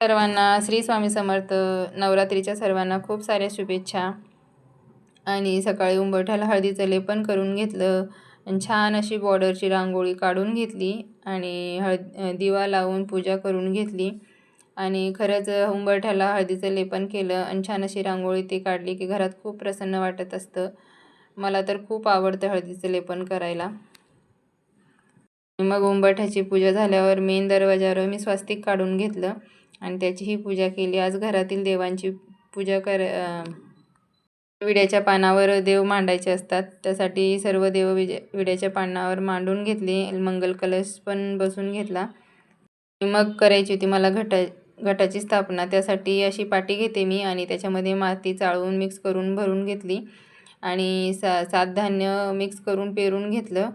सर्वांना श्री स्वामी समर्थ नवरात्रीच्या सर्वांना खूप साऱ्या शुभेच्छा. आणि सकाळी उंबरठ्याला हळदीचं लेपन करून घेतलं. आणि छान अशी बॉर्डरची रांगोळी काढून घेतली. आणि हळद दिवा लावून पूजा करून घेतली. आणि खरंच उंबरठ्याला हळदीचं लेपन केलं आणि छान अशी रांगोळी ती काढली की घरात खूप प्रसन्न वाटत असतं. मला तर खूप आवडतं हळदीचं लेपन करायला. मग उंबरठ्याची पूजा झाल्यावर मेन दरवाजावर मी स्वास्तिक काढून घेतलं. आणि त्याचीही पूजा केली. आज घरातील देवांची पूजा कर विड्याच्या पानावर देव मांडायचे असतात. त्यासाठी सर्व देव विज विड्याच्या पानावर मांडून घेतले. मंगल कलश पण बसून घेतला. मग करायची होती. मला घटा घटाची स्थापना. त्यासाठी अशी पाटी घेते मी आणि त्याच्यामध्ये माती चाळून मिक्स करून भरून घेतली. आणि सा सात धान्य मिक्स करून पेरून घेतलं.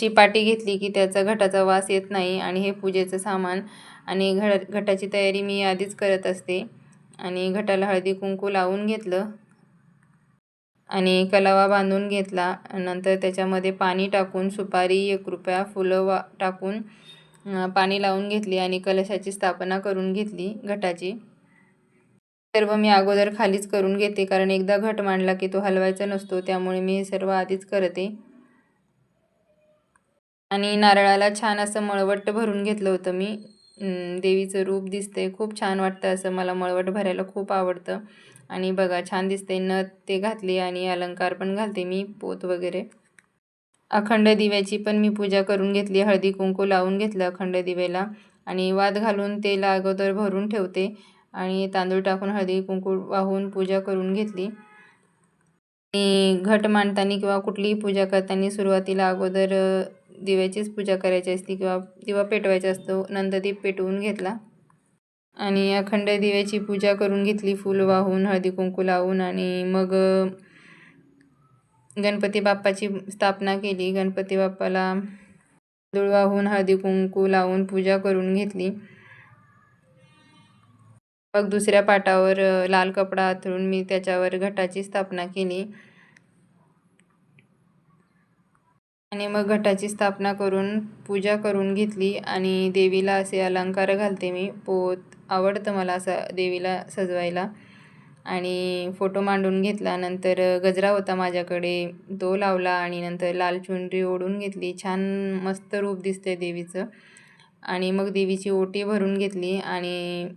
अशी पाटी घेतली की त्याचा घटाचा वास येत नाही आणि हे पूजेचं सामान आणि घट घटाची तयारी मी आधीच करत असते. आणि घटाला हळदी कुंकू लावून घेतलं आणि कलावा बांधून घेतला. नंतर त्याच्यामध्ये पाणी टाकून सुपारी एक रुपया फुलं वा टाकून पाणी लावून घेतली आणि कलशाची स्थापना करून घेतली घटाची. सर्व मी अगोदर खालीच करून घेते कारण एकदा घट मांडला की तो हलवायचा नसतो त्यामुळे मी हे सर्व आधीच करते. आणि नारळाला छान असं मळवट भरून घेतलं होतं मी. देवीचं रूप दिसते खूप छान वाटतं असं मला मळवट भरायला खूप आवडतं. आणि बघा छान दिसते नथ ते घातली आणि अलंकार पण घालते मी पोत वगैरे. अखंड दिव्याची पण मी पूजा करून घेतली हळदी कुंकू लावून घेतलं अखंड दिव्याला. आणि वाद घालून तेल अगोदर भरून ठेवते आणि तांदूळ टाकून हळदी कुंकू वाहून पूजा करून घेतली. आणि घट मांडताना किंवा कुठलीही पूजा करताना सुरुवातीला अगोदर दिव्याचीच पूजा करायची असते किंवा दिवा पेटवायचा असतो नंददीप पेटवून घेतला. आणि अखंड दिव्याची पूजा करून घेतली फूल वाहून हळदी कुंकू लावून आणि मग गणपती बाप्पाची स्थापना केली. गणपती बाप्पाला तांदूळ वाहून हळदी कुंकू लावून पूजा करून घेतली. मग दुसऱ्या पाटावर लाल कपडा आथरून मी त्याच्यावर घटाची स्थापना केली. आणि मग घटाची स्थापना करून पूजा करून घेतली आणि देवीला असे अलंकार घालते मी. पोत आवडतं मला असं देवीला सजवायला. आणि फोटो मांडून घेतला. नंतर गजरा होता माझ्याकडे. तो लावला आणि नंतर लाल चुनरी ओढून घेतली. छान मस्त रूप दिसते देवीचं. आणि मग देवीची ओटी भरून घेतली आणि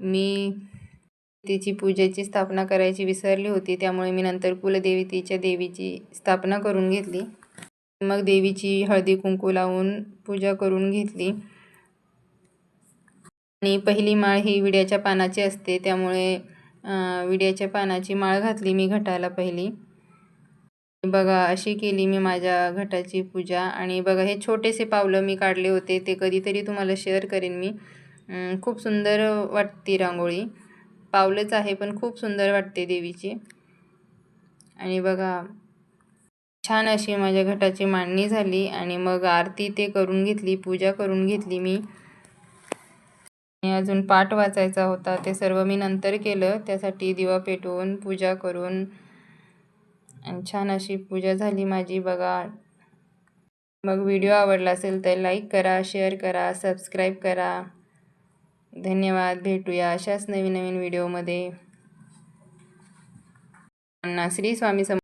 मी तिची पूजेची स्थापना करायची विसरली होती. त्यामुळे मी नंतर कुलदेवी देवीची स्थापना करून घेतली. मग देवीची हळदी कुंकू लावून पूजा करून घेतली. आणि पहिली माळ ही विड्याच्या पानाची असते त्यामुळे विड्याच्या पानाची माळ घातली मी घटाला पहिली. बघा अशी केली मी माझ्या घटाची पूजा. आणि बघा हे छोटेसे पावलं मी काढले होते ते कधीतरी तुम्हाला शेअर करेन मी. खूप सुंदर वाटते रांगोळी. पावलंच आहे पण खूप सुंदर वाटते देवीची. आणि बघा छान अशी माझ्या घटाची मांडणी झाली आणि मग आरती ते करून घेतली पूजा करून घेतली मी. आणि अजून पाठ वाचायचा होता ते सर्व मी नंतर केलं. त्यासाठी दिवा पेटवून पूजा करून आणि छान अशी पूजा झाली माझी. बघा मग व्हिडिओ आवडला असेल तर लाईक करा शेअर करा सबस्क्राईब करा. धन्यवाद भेटूया अशाच नवीन नवीन व्हिडिओमध्ये श्री स्वामी सम